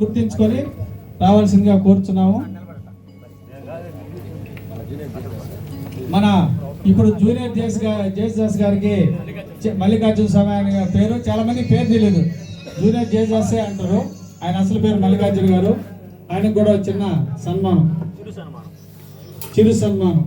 గుర్తించుకొని రావాల్సిందిగా కోరుచున్నాము. మన ఇప్పుడు జూనియర్ జేస్ జేసుదాస్ గారికి మల్లికార్జున స్వామి ఆయన పేరు చాలా మంది పేరు తెలియదు. జూనియర్ జేసదాసే అంటారు. ఆయన అసలు పేరు మల్లికార్జున గారు. ఆయనకు కూడా ఒక చిన్న సన్మానం. చిరు సన్మానం.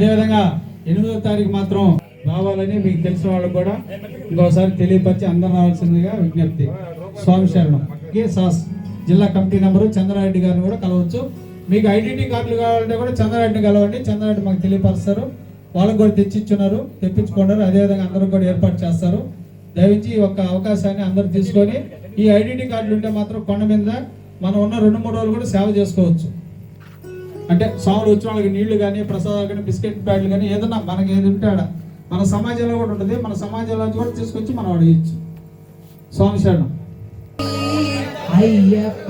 అదేవిధంగా ఎనిమిదో తారీఖు మాత్రం రావాలని మీకు తెలిసిన వాళ్ళకు కూడా ఇంకోసారి తెలియపరిచి అందరం రావాల్సిందిగా విజ్ఞప్తి. స్వామి శరణం. కే సాస్ జిల్లా కమిటీ నెంబరు చంద్రారెడ్డి గారిని కూడా కలవచ్చు. మీకు ఐడెంటిటీ కార్డులు కావాలంటే కూడా చంద్రారెడ్డిని కలవండి. చంద్రారెడ్డి మాకు తెలియపరుస్తారు. వాళ్ళకు కూడా తెచ్చిచ్చున్నారు తెప్పించుకున్నారు. అదేవిధంగా అందరూ కూడా ఏర్పాటు చేస్తారు. దయవించి ఒక ఒక్క అవకాశాన్ని అందరూ తీసుకొని ఈ ఐడెంటిటీ కార్డులు ఉంటే మాత్రం కొండ మీద మనం ఉన్న రెండు మూడు రోజులు కూడా సేవ చేసుకోవచ్చు. అంటే స్వాములు వచ్చిన వాళ్ళకి నీళ్ళు కానీ ప్రసాదాలు కానీ బిస్కెట్ ప్యాడ్లు కానీ ఏదన్నా మనకి ఏది ఉంటే ఆడ మన సమాజంలో కూడా ఉంటుంది. మన సమాజంలో నుంచి కూడా తీసుకొచ్చి మనం అడిగచ్చు. స్వామి శరణం అయ్యప్ప